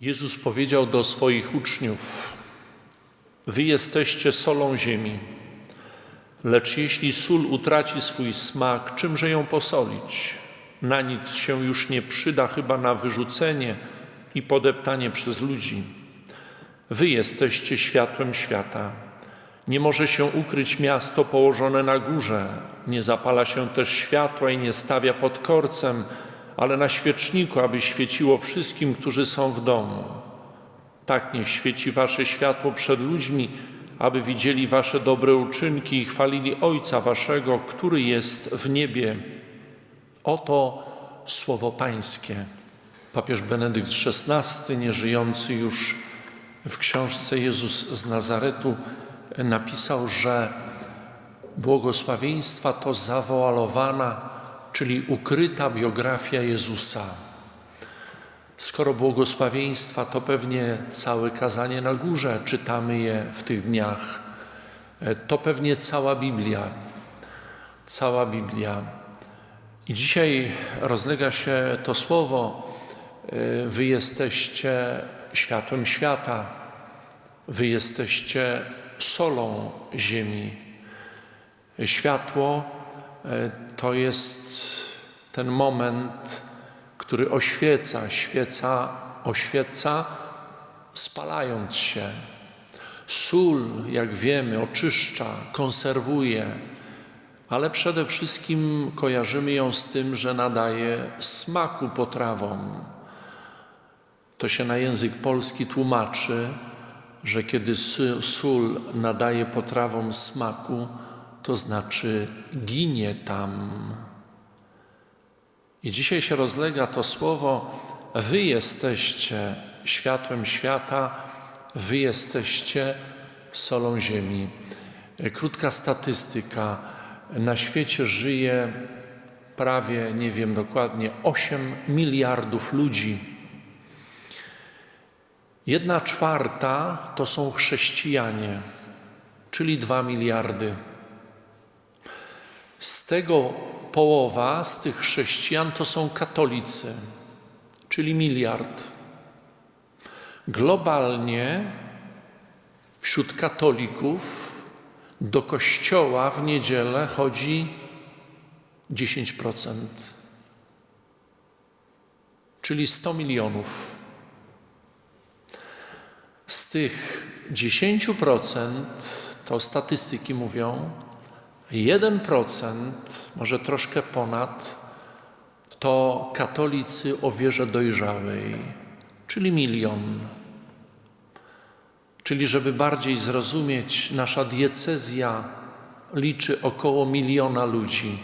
Jezus powiedział do swoich uczniów: Wy jesteście solą ziemi. Lecz jeśli sól utraci swój smak, czymże ją posolić? Na nic się już nie przyda, chyba na wyrzucenie i podeptanie przez ludzi. Wy jesteście światłem świata. Nie może się ukryć miasto położone na górze. Nie zapala się też światła i nie stawia pod korcem, ale na świeczniku, aby świeciło wszystkim, którzy są w domu. Tak niech świeci wasze światło przed ludźmi, aby widzieli wasze dobre uczynki i chwalili Ojca waszego, który jest w niebie. Oto słowo Pańskie. Papież Benedykt XVI, nieżyjący już w książce Jezus z Nazaretu, napisał, że błogosławieństwa to zawoalowana, czyli ukryta biografia Jezusa. Skoro błogosławieństwa to pewnie całe kazanie na górze, czytamy je w tych dniach, to pewnie cała Biblia. Cała Biblia. I dzisiaj rozlega się to słowo: Wy jesteście światłem świata, Wy jesteście solą ziemi. Światło to jest ten moment, który oświeca, świeca, oświeca, spalając się. Sól, jak wiemy, oczyszcza, konserwuje, ale przede wszystkim kojarzymy ją z tym, że nadaje smaku potrawom. To się na język polski tłumaczy, że kiedy sól nadaje potrawom smaku, to znaczy ginie tam. I dzisiaj się rozlega to słowo: Wy jesteście światłem świata, Wy jesteście solą ziemi. Krótka statystyka. Na świecie żyje prawie, nie wiem dokładnie, 8 miliardów ludzi. Jedna czwarta to są chrześcijanie, czyli 2 miliardy. Z tego połowa z tych chrześcijan to są katolicy, czyli miliard. Globalnie wśród katolików do kościoła w niedzielę chodzi 10%, czyli 100 milionów. Z tych 10% to statystyki mówią, 1%, może troszkę ponad, to katolicy o wierze dojrzałej, czyli milion. Czyli, żeby bardziej zrozumieć, nasza diecezja liczy około miliona ludzi.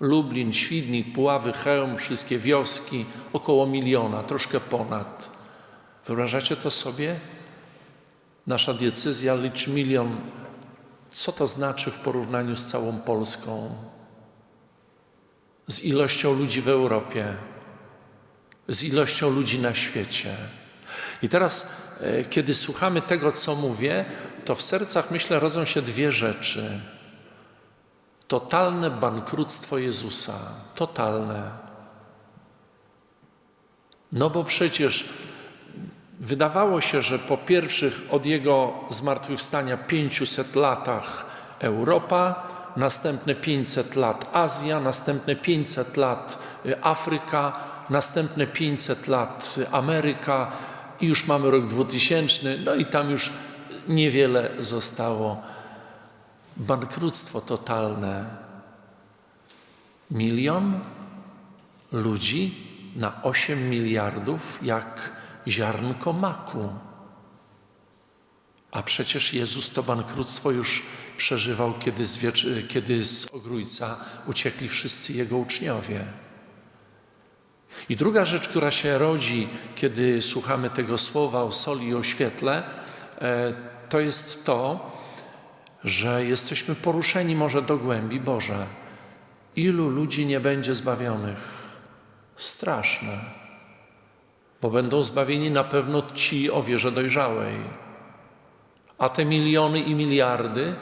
Lublin, Świdnik, Puławy, Chełm, wszystkie wioski, około miliona, troszkę ponad. Wyobrażacie to sobie? Nasza diecezja liczy milion co to znaczy w porównaniu z całą Polską, z ilością ludzi w Europie, z ilością ludzi na świecie. I teraz, kiedy słuchamy tego, co mówię, to w sercach, myślę, rodzą się dwie rzeczy. Totalne bankructwo Jezusa, totalne. No bo przecież Wydawało się, że po pierwszych od jego zmartwychwstania 500 latach Europa, następne 500 lat Azja, następne 500 lat Afryka, następne 500 lat Ameryka i już mamy rok 2000, no i tam już niewiele zostało. Bankructwo totalne. Milion ludzi na 8 miliardów, jak ziarnko maku. A przecież Jezus to bankructwo już przeżywał, kiedy z, kiedy z ogrójca uciekli wszyscy Jego uczniowie. I druga rzecz, która się rodzi, kiedy słuchamy tego słowa o soli i o świetle, e, to jest to, że jesteśmy poruszeni może do głębi Boże. Ilu ludzi nie będzie zbawionych? Straszne bo będą zbawieni na pewno ci o wierze dojrzałej. A te miliony i miliardy?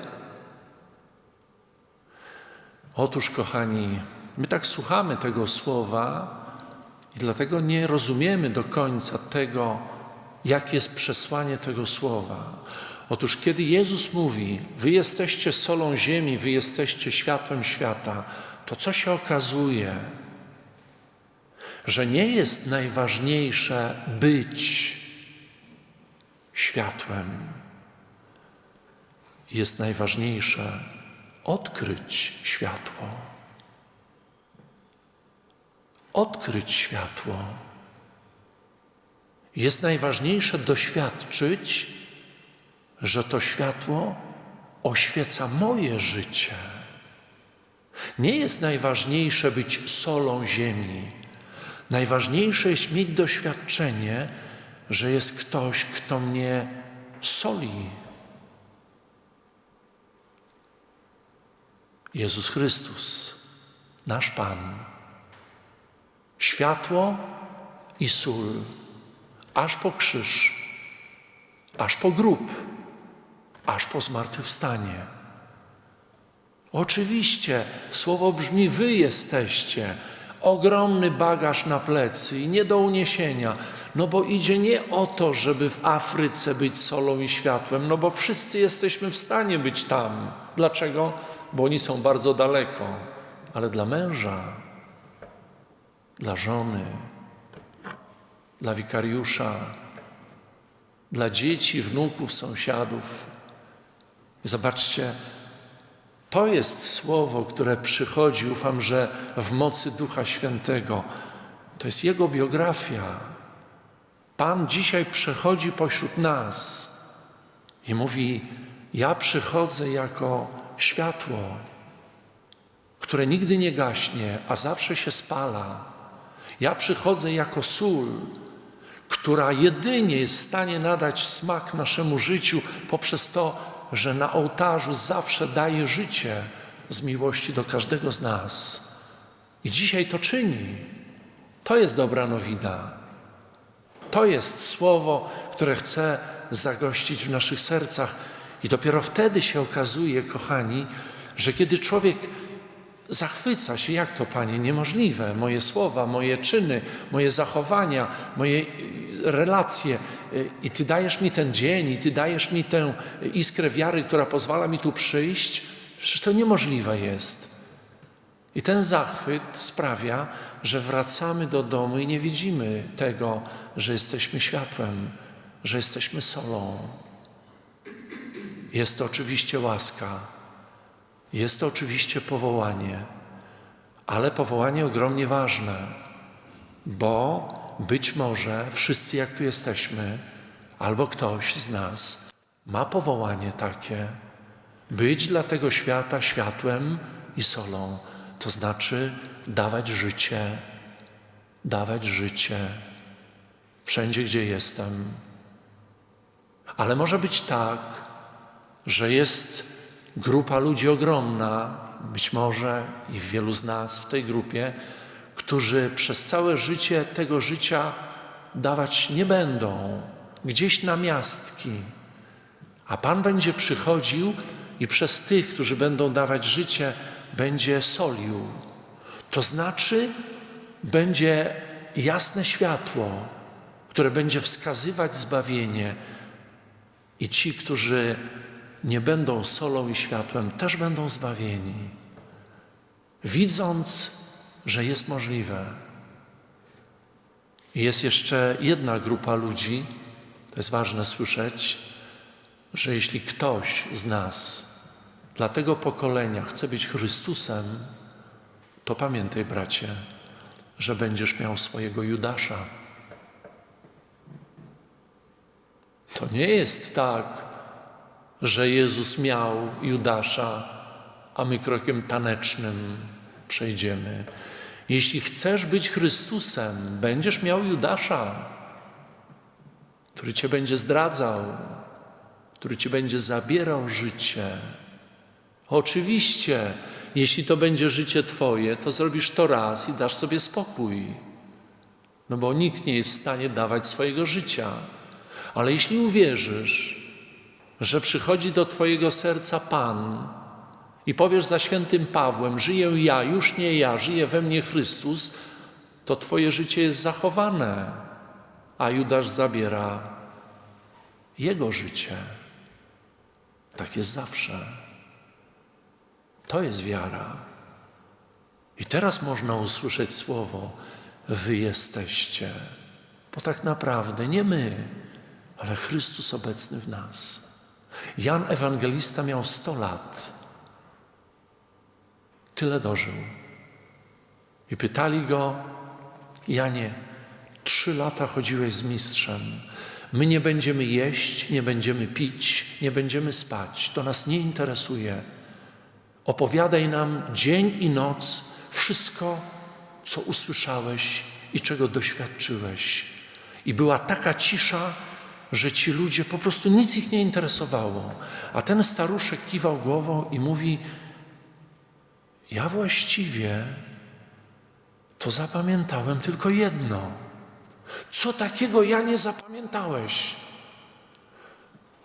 Otóż, kochani, my tak słuchamy tego słowa I dlatego nie rozumiemy do końca tego, jakie jest przesłanie tego słowa. Otóż, kiedy Jezus mówi: Wy jesteście solą ziemi, wy jesteście światłem świata, to co się okazuje? Że nie jest najważniejsze być światłem. Jest najważniejsze odkryć światło. Odkryć światło. Jest najważniejsze doświadczyć, że to światło oświeca moje życie. Nie jest najważniejsze być solą ziemi. Najważniejsze jest mieć doświadczenie, że jest ktoś, kto mnie soli. Jezus Chrystus, nasz Pan. Światło i sól, aż po krzyż, aż po grób, aż po zmartwychwstanie. Oczywiście słowo brzmi: Wy jesteście. Ogromny bagaż na plecy i nie do uniesienia, no bo idzie nie o to, żeby w Afryce być solą i światłem, no bo wszyscy jesteśmy w stanie być tam. Dlaczego? Bo oni są bardzo daleko, ale dla męża, dla żony, dla wikariusza, dla dzieci, wnuków, sąsiadów. I zobaczcie, to jest słowo, które przychodzi, ufam, że w mocy Ducha Świętego. To jest Jego biografia. Pan dzisiaj przechodzi pośród nas i mówi: Ja przychodzę jako światło, które nigdy nie gaśnie, a zawsze się spala. Ja przychodzę jako sól, która jedynie jest w stanie nadać smak naszemu życiu poprzez to, że na ołtarzu zawsze daje życie z miłości do każdego z nas. I dzisiaj to czyni. To jest dobra nowina. To jest słowo, które chce zagościć w naszych sercach. I dopiero wtedy się okazuje, kochani, że kiedy człowiek zachwyca się, jak to, Panie, niemożliwe, moje słowa, moje czyny, moje zachowania, moje relacje, i Ty dajesz mi ten dzień, i Ty dajesz mi tę iskrę wiary, która pozwala mi tu przyjść, przecież to niemożliwe jest. I ten zachwyt sprawia, że wracamy do domu i nie widzimy tego, że jesteśmy światłem, że jesteśmy solą. Jest to oczywiście łaska, jest to oczywiście powołanie, ale powołanie ogromnie ważne, bo być może wszyscy, jak tu jesteśmy, albo ktoś z nas ma powołanie takie, być dla tego świata światłem i solą, to znaczy dawać życie, dawać życie wszędzie, gdzie jestem. Ale może być tak, że jest grupa ludzi ogromna, być może i wielu z nas w tej grupie, którzy przez całe życie tego życia dawać nie będą, gdzieś na miastki. A Pan będzie przychodził i przez tych, którzy będą dawać życie, będzie solił. To znaczy, będzie jasne światło, które będzie wskazywać zbawienie. I ci, którzy nie będą solą i światłem, też będą zbawieni. Widząc że jest możliwe. I jest jeszcze jedna grupa ludzi, to jest ważne słyszeć, że jeśli ktoś z nas dla tego pokolenia chce być Chrystusem, to pamiętaj, bracie, że będziesz miał swojego Judasza. To nie jest tak, że Jezus miał Judasza, a my krokiem tanecznym przejdziemy. Jeśli chcesz być Chrystusem, będziesz miał Judasza, który cię będzie zdradzał, który ci będzie zabierał życie. Oczywiście, jeśli to będzie życie Twoje, to zrobisz to raz i dasz sobie spokój. No bo nikt nie jest w stanie dawać swojego życia. Ale jeśli uwierzysz, że przychodzi do Twojego serca Pan, i powiesz za świętym Pawłem: Żyję ja, już nie ja, żyje we mnie Chrystus, to Twoje życie jest zachowane, a Judasz zabiera jego życie. Tak jest zawsze. To jest wiara. I teraz można usłyszeć słowo: Wy jesteście. Bo tak naprawdę nie my, ale Chrystus obecny w nas. Jan Ewangelista miał 100 lat. Tyle dożył. I pytali go, Janie, trzy lata chodziłeś z mistrzem. My nie będziemy jeść, nie będziemy pić, nie będziemy spać. To nas nie interesuje. Opowiadaj nam dzień i noc wszystko, co usłyszałeś i czego doświadczyłeś. I była taka cisza, że ci ludzie po prostu nic ich nie interesowało. A ten staruszek kiwał głową i mówi: Ja właściwie to zapamiętałem tylko jedno. Co takiego ja nie zapamiętałeś?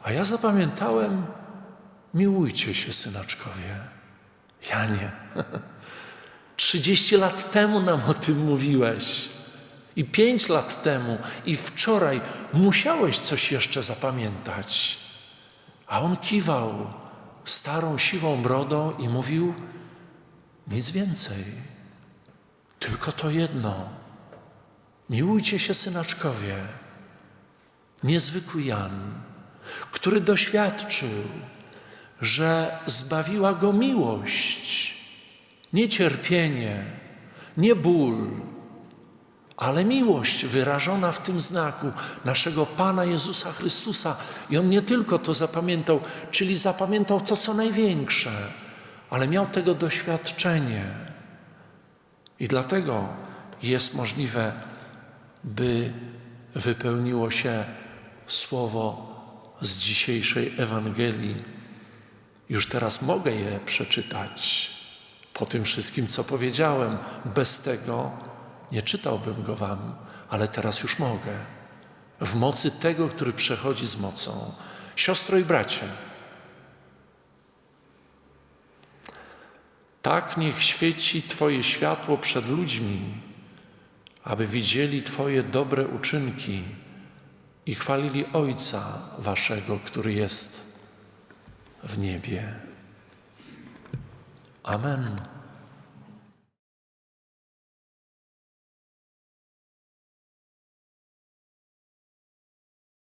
A ja zapamiętałem: miłujcie się, synaczkowie. Ja nie. Trzydzieści lat temu nam o tym mówiłeś. I pięć lat temu, i wczoraj musiałeś coś jeszcze zapamiętać. A on kiwał starą, siwą brodą i mówił: Nic więcej, tylko to jedno. Miłujcie się, synaczkowie. Niezwykły Jan, który doświadczył, że zbawiła go miłość, nie cierpienie, nie ból, ale miłość wyrażona w tym znaku naszego Pana Jezusa Chrystusa. I on nie tylko to zapamiętał, czyli zapamiętał to, co największe, ale miał tego doświadczenie. I dlatego jest możliwe, by wypełniło się słowo z dzisiejszej Ewangelii. Już teraz mogę je przeczytać po tym wszystkim, co powiedziałem. Bez tego nie czytałbym go wam, ale teraz już mogę. W mocy tego, który przechodzi z mocą. Siostro i bracie, tak niech świeci Twoje światło przed ludźmi, aby widzieli Twoje dobre uczynki i chwalili Ojca Waszego, który jest w niebie. Amen.